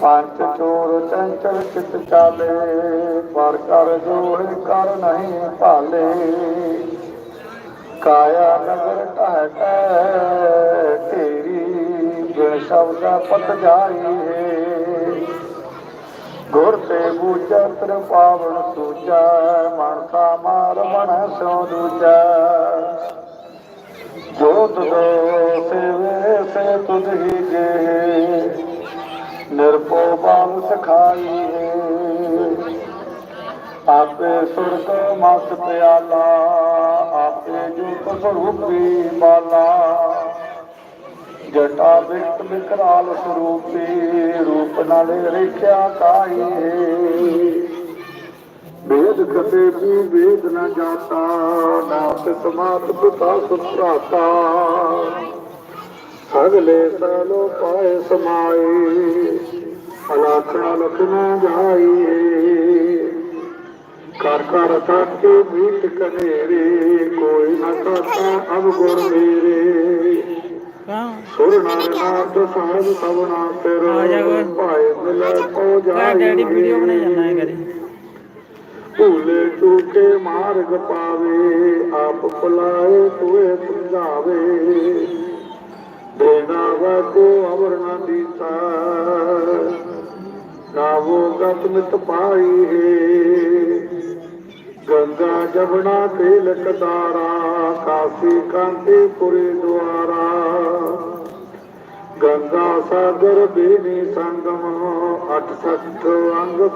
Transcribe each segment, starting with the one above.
ਪੰਜ ਚੋਰ ਚੰਚਲ ਚਿਤ ਚਾਲੇ, ਪਰ ਕਰ ਜੋੜ ਕਰ ਨਹੀਂ ਭਾਲੇ। ਕਾਇਆ ਨਗਰ ਢਹਿ ਟਹਿ ਬਿਨ ਸ਼ਬਦ ਪਤ ਜਾਈ ਹੈ ਗੁਰ ਤੇ ਬੂਝਾ ਤਰ ਪਾਵਨ ਸੂਚਾ ਮਨਸਾ ਮਾਰ ਮਨ ਸੋ ਦੂਜਾ। ਜੋ ਤੁਧ ਸੇਵੇ, ਸੇ ਤੁਧ ਹੀ ਜੇ। ਨਿਰਪੋ ਬਾਲ ਸਖਾਈ ਹੈ ਆਪੇ ਸੁਰਗ ਮਸ ਪਿਆਲਾ, ਆਪੇ ਜੁਤ ਸਰੂਪੀ ਬਾਲਾ। ਜਟਾ ਬਿਟ ਬਿਕਰਾਲ ਸਰੂਪੀ, ਰੂਪ ਨਾਲੇ ਰੇਖਿਆ ਕਾਈ ਵੇਦ ਕਤੇ ਵੀ ਵੇਦ ਨਾ ਜਾਤਾ, ਨਾ ਸਮਾਤ ਪਿਤਾ ਸੁਭਰਾਤਾ ਸਗਲੇ ਸਲੋ ਪਾਏ ਸਮਾਏ ਅਲਾਖਣਾ ਲਖਣਾ ਜਾਈ ਕਰ ਕਰ ਤਾਕੇ ਬੀਤ ਕਨੇਰੇ ਕੋਈ ਨਾ ਕਰਤਾ ਅਬ ਗੁਰ ਮੇਰੇ ਸੁਰ ਨਾਰ ਨਾਦ ਸਾਹਿਬ ਸਭਨਾ ਓਏ। ਭਾਏ ਮਿਲੇ ਕੋ ਕਾ ਜਾਈ ਡੈਡੀ ਵੀਡੀਓ ਬਣਾਈ ਜਾਂਦਾ ਹੈ ਕਰੇ ਭੂਲੇ ਚੂਕੇ ਮਾਰਗ ਪਾਵੇ ਆਪ ਭੁਲਾਏ ਤੁਏ ਸਮਝਾਵੇ। ਦੇਣਾ ਵਾ ਕੋ ਅਮਰ ਨਾ ਦੀਤਾ ਗਾਵੋ ਗਤ ਮਿਤ ਪਾਈ ਹੈ। ਗੰਗਾ ਜਬਨਾ ਤੇਲ ਕਦਾਰਾ ਕਾਸੀ ਕਾਂਤੀ ਪੁਰੀ ਦੁਆਰਾ। ਗੰਗਾ ਸਾਗਰ ਬੇਨੀ ਸੰਗਮ, ਅਠ ਸਠ ਅੰਗ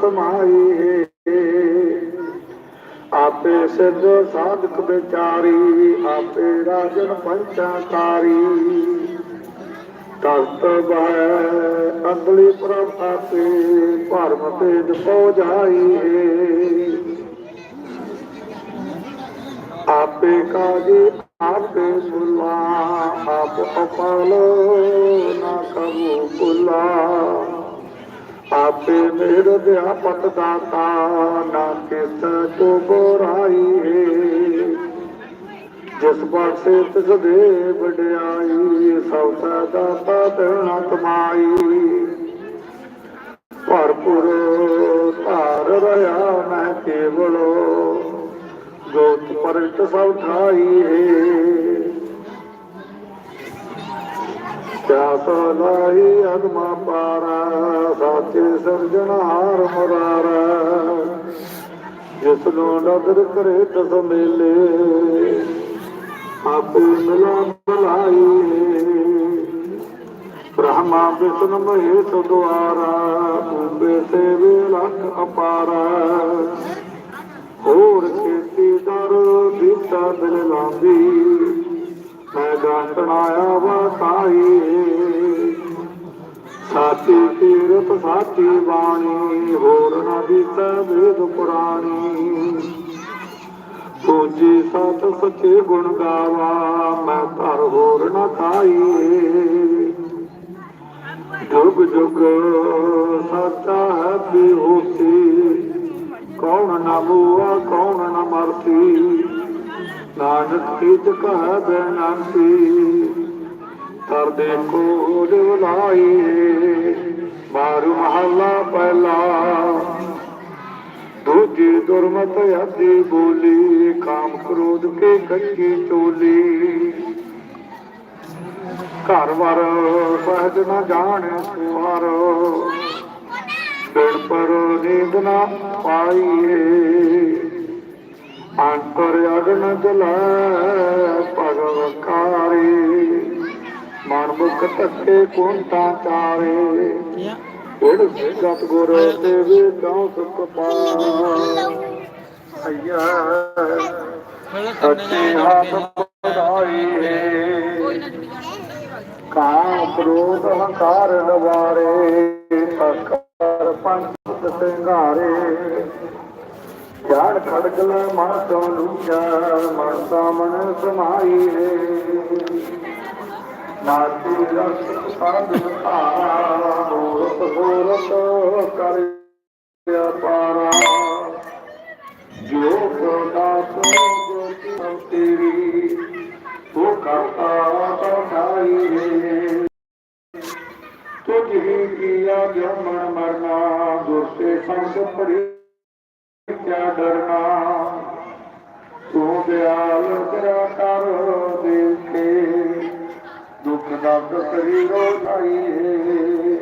ਆਪੇ ਸਿੱਧ ਸਾਧਕ ਵਿਚਾਰੀ, ਆਪੇ ਰਾਜਨ ਪੰਚਾਕਾਰੀ। ਤਖਤ ਬੈ ਅੰਦਲੀ ਪ੍ਰਭ ਆਪੇ ਭਰਮ ਤੇਜ ਪੋ ਜਾਈ ਹੈ ਆਪੇ ਕਾਜੀ ਆਪੇ ਸੁਲਾ ਆਪ ਅਪਾਲ ਨਾ ਕਬੂ ਕੁਲਾ ਆਪੇ ਮੇਰ ਵਿਆਪਤ ਦਾਤਾ ਨਾ ਕਿਸ ਤੋ ਗੋਰਾਈ ਜਿਸ ਪਾਸੇ ਤਿਸ ਦੇ ਵਡਿਆਈ ਸਭ ਦਾ ਦਾਤਾ ਕਮਾਈ। ਭਰਪੁਰ ਧਾਰ ਰਹਾ ਮੈਂ ਕੇਵਲੋ ਗੋਤ ਪਰਟ ਸਭ ਠਾਈ। ਹੈ ਕਿਆ ਸਲਾਹੀ ਅਗਮਾ ਪਾਰਾ, ਸਾਚੇ ਸਰਜਣਹਾਰ ਮੁਰਾਰਾ। ਜਿਸ ਨੂੰ ਨਦਰ ਕਰੇ ਤਸ ਮੇਲੇ ਆਪੇ ਮਿਲਾ ਬਲਾਈ ਬ੍ਰਹਮਾ ਵਿਸ਼ਨ ਮਹੇਸ਼ ਦੁਆਰਾ ਉਬੇ ਸੇਵੇ ਲਖ ਅਪਾਰਾ ਹੋਰ ਖੇਤੀ ਦਰ ਦਿੱਤਾ ਦਿਲ ਲਾਂਦੀ ਮੈਂ ਗਾਂਟਣਾਇਆ ਵਾ ਸਾਈ ਸਾਚੀ ਤੀਰਤ ਸਾਚੀ ਬਾਣੀ ਹੋਰ ਨਾ ਦਿੱਤਾ ਵੇਦ ਪੁਰਾਣੀ ਪੂਜੀ ਸਤ ਸੱਚੇ ਗੁਣ ਗਾਵਾ, ਮੈਂ ਧਰ ਹੋਰ ਨਾ ਖਾਈ ਜੁਗ ਜੁਗ ਸੱਚਾ ਹੈ ਬਿਹੋਸੀ, ਕੌਣ ਨਾ ਬੂਆ ਕੌਣ ਨਾ ਮਰਤੀ ਨਾਨਕ ਕੀਤ ਕਹ ਬੇਨੰਤੀ ਕਰ ਦੇ ਕੋ ਲਾਈ ਮਾਰੂ ਮਹੱਲਾ ਪਹਿਲਾ ਦੂਜੀ ਦੁਰਮਤ ਆਦੀ ਬੋਲੀ, ਕਾਮ ਕ੍ਰੋਧ ਕੇ ਕੱਚੀ ਚੋਲੀ ਘਰ ਵਰ ਸਹਿਜ ਨ ਜਾਣੇ ਸੁਵਾਰ ਪਿੜ ਪਰ ਨੀਂਦ ਨਾ ਪਾਈਏ। ਅੰਤਰ ਅਗਨ ਜਲਾ ਭਗਵਕਾਰੀ ਮਨ ਮੁਖ ਧੱਕੇ ਕੁੰਤਾ ਚਾਰੇ। ਕੀ ਗੁਰ ਤੇ ਵੀ ਕਉ ਸੁਖ ਪਾ ਸੱਚੇ ਹੱਥ ਵਧਾਈ ਕਾਮ ਕ੍ਰੋਧ ਹੰਕਾਰ ਨਵਾਰੇ ਅਕਰ ਪੰਚ ਸਿੰਘਾਰੇ ਜਾਣ ਖੜਗ ਲੈ ਮਨ ਤੋਂ ਲੂਜਾ ਮਨ ਸਾਮਣ ਸਮਾਈ ਹੈ ਨਾਤੀ ਰਸ ਸਾਧ ਧਾਰਾ ਮੂਰਤ ਮੂਰਤ ਕਰ ਪਾਰਾ। ਜੋ ਦਾਸ ਜੋ ਤੇਰੀ ਉਹ ਕਰਤਾ ਤਾਂ ਖਾਈ ਤੁਝ ਹੀ ਕੀਆ ਜਮਨ ਮਰਨਾ, ਗੁਰ ਤੇ ਸੰਗ ਪੜੀ ਦੁੱਖ ਦਰਦ ਸਰੀਰੋ ਲਾਈਏ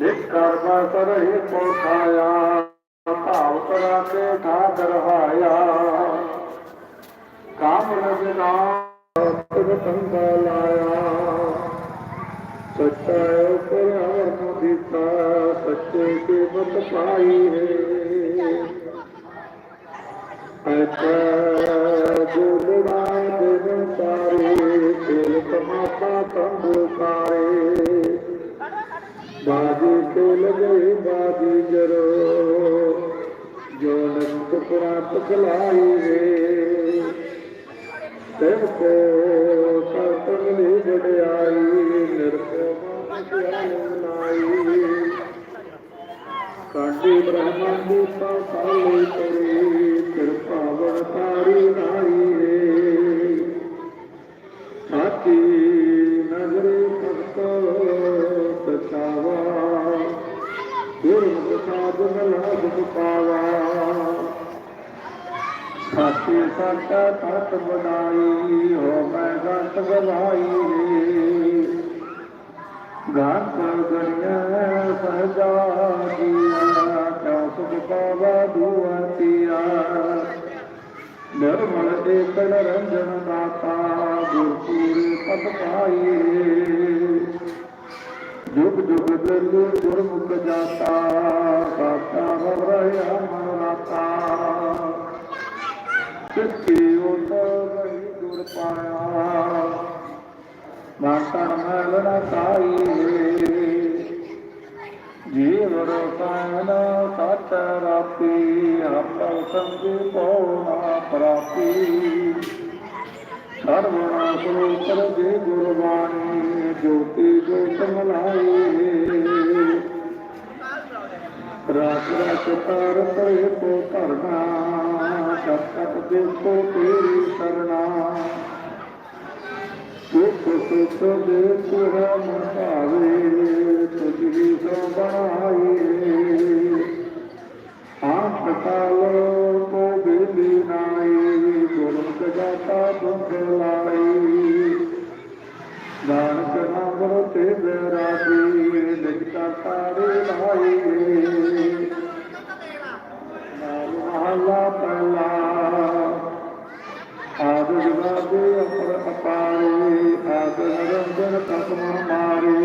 ਨਿਕਰ ਬਸ ਰਹੇ ਪੋਖਾਇਆ ਭਾਵ ਕਰਾ ਕੇ ਠਾਕ ਰਹਾਇਆ। ਕਾਮ ਲਗਨਾ ਤਨ ਸੰਗਾ ਲਾਇਆ। ਸੱਚਾ ਉਪਰ ਅਮਰ ਨੂੰ ਦਿੱਤਾ ਸੱਚੇ ਕੇ ਮਤ ਪਾਈ ਹੈ ਐਸਾ ਬੋਲਣਾ ਦਿਨ ਬਾਜੀ ਤੇ ਲਗੇ ਬਾਜੀ ਜਰੋ, ਜੋ ਨੰਦ ਪ੍ਰਾਪਤ ਖਲਾਈ ਰੇ ਤੇਰ ਕੋ ਸਰਤਨ ਲਈ ਵਡਿਆਈ, ਨਿਰਭਉ ਨਾਈ ਕਾਢੀ ਬ੍ਰਹਮਣ ਦੀ ਪਾਸਾਲੇ ਸਾਚੀ ਸਾਚਾ ਤਤ ਬਨਾਈ ਹੋ ਮੈਂ ਬਨਾਈ ਰੇ ਗਾਤ ਸਹਜਾ ਜੀਆ, ਕਿਉ ਸੁਖ ਪਾਵਾ ਦੁਆਤੀਆ ਨਿਰਮਲ ਏਕੜ ਰੰਜਨ ਦਾਤਾ ਗੁਰਪੂਰ ਪਦ ਪਾਈ ਜੁਗ ਜੁਗ ਦਿਲ ਗੁਰਮੁਖ ਜਾਤਾ ਸਾਤਾ ਰਹਾ ਮਨ ਰਾਤਾ। ਸਿੱਖੀ ਉਤਰ ਗੁਰ ਪਾਇਆ ਮਾਤਾ ਮਲ ਨਾ ਕਾਈ ਜੀਵ ਰਸਾਇਨ ਸਤ ਰਾਪੀ ਆਪਲ ਸੰਗ ਕੋ ਨਾ ਪ੍ਰਾਪੀ ਸਰਵਣਾ ਸਰੂਪਰ ਦੇ ਗੁਰਬਾਣੀ ਜੋਤੀ ਜੋਤ ਮਲਾਈ ਰਾਤ ਰਾਤ ਤਾਰ ਪਰੇ ਕੋ ਧਰਨਾ ਸਤ ਸਤ ਦੇ ਕੋ ਤੇਰੀ ਸਰਣਾ। ਸੁਖ ਸੁਖ ਦੇ ਤੁਹਾ ਮਹਾਵੇ ਤੁਝੀ ਸੋ ਬਣਾਈ ਆਪ ਕਾਲ ਕੋ ਬੇਲੀ ਨਾਈ ਗੁਰਮੁਖ ਜਾਤਾ ਦੁਖ ਲਾਈ ਨਾਨਕ ਨਾਮ ਤੇ ਬੇਰਾਗੀ ਲਿਖਤਾ ਤਾਰੇ ਲਾਈ ਨਾਮ ਮਹਲਾ ਕਸਮ ਮਾਰੇ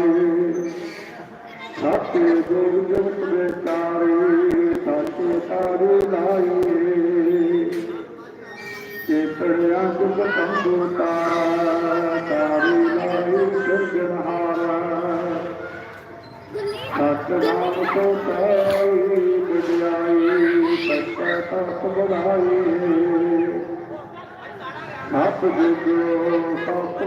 ਸਤਿ ਦੇਵ ਜਗਤ ਵਿਚਾਰੇ ਸਤਿ ਤਾਰੇ ਲਾਈ ਚੇਤੜਿਆ ਦੁਖ ਕੰਦੂ ਤਾਰਾ ਤਾਰੀ ਲਾਈ ਸਿਰਜਨਹਾਰਾ ਸਤ ਨਾਮ ਕੋ ਪਾਈ ਬੁਝਾਈ ਸੱਚਾ ਤਤ ਬੜਾਈ ਸਤ ਜੁਗੋ ਸਤ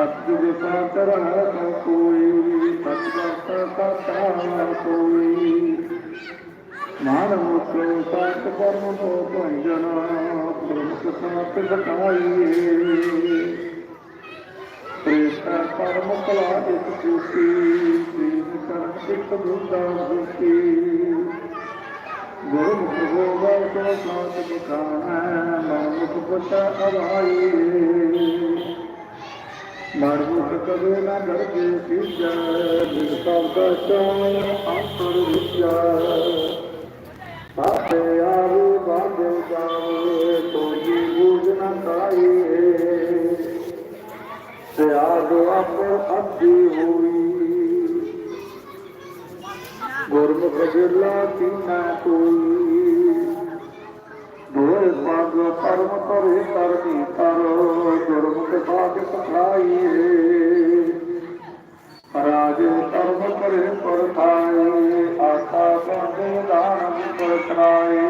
ਸਤਿਗੁਰ ਸਾਥ ਰਹਿ ਕੋਈ ਸਤਿਗੁਰ ਸਾਥ ਕੋਈ ਮਾਨਵ ਕੋ ਸਾਤ ਕਰਮ ਕੋ ਭੰਜਨ ਪ੍ਰਮੁਖ ਸਾਤ ਬਖਾਈ ਪ੍ਰੇਤਾ ਪਰਮ ਕਲਾ ਇਕ ਸੂਤੀ ਦੀਨ ਕਰਨ ਇਕ ਦੁਦਾ ਸੁਤੀ ਗੁਰਮੁਖ ਗੋਬਰ ਕੋ ਸਾਤ ਬਖਾਣਾ ਮਨੁਖ ਪਤਾ ਅਵਾਈ ਮਰਮੁਖ ਕਦੇ ਨਾ ਗਰਜੇ ਸਿਜਾ ਜਿਨ ਸਭ ਚਾਉ ਅੰਤਰ ਵਿਚਾਰ ਆਪੇ ਆਵੇ ਬਾਗੇ ਜਾਵੇ ਤੋਜੀ ਬੂਝ ਨਾ ਕਾਈਏ ਸਿਆਦ ਆਪੇ ਅੱਧੀ ਹੋਈ। ਗੁਰਮੁਖ ਬਿਰਲਾ ਕੀਨਾ ਕੋਈ ਕਰਮ ਪਰਮ ਕਰੇ ਕਰਨੀ ਤਰ ਗੁਰਮੁਖ ਸਾਧ ਸਖਾਈਏ ਰਾਜੇ ਕਰਮ ਕਰੇ ਪਰਥਾਏ ਆਸਾ ਬੰਦੇ ਦਾਨ ਪਰਤਰਾਏ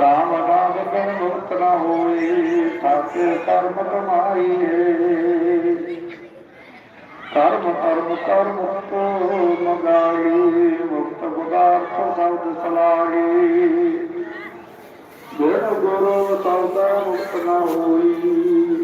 ਰਾਮ ਨਾਮ ਬਿਨ ਮੁਕਤ ਨਾ ਹੋਈ ਸਾਥੇ ਕਰਮ ਕਮਾਈ ਕਰਮ ਕਰਮ ਕਰਮ ਕੋ ਮਗਾਈ, ਮੁਕਤ ਪਦਾਰਥ ਸਬਦ ਸਲਾਈ ਗੁਰ ਗੁਰੂ ਸਬਦਾ ਮੁਕਤ ਨਾ ਹੋਈ।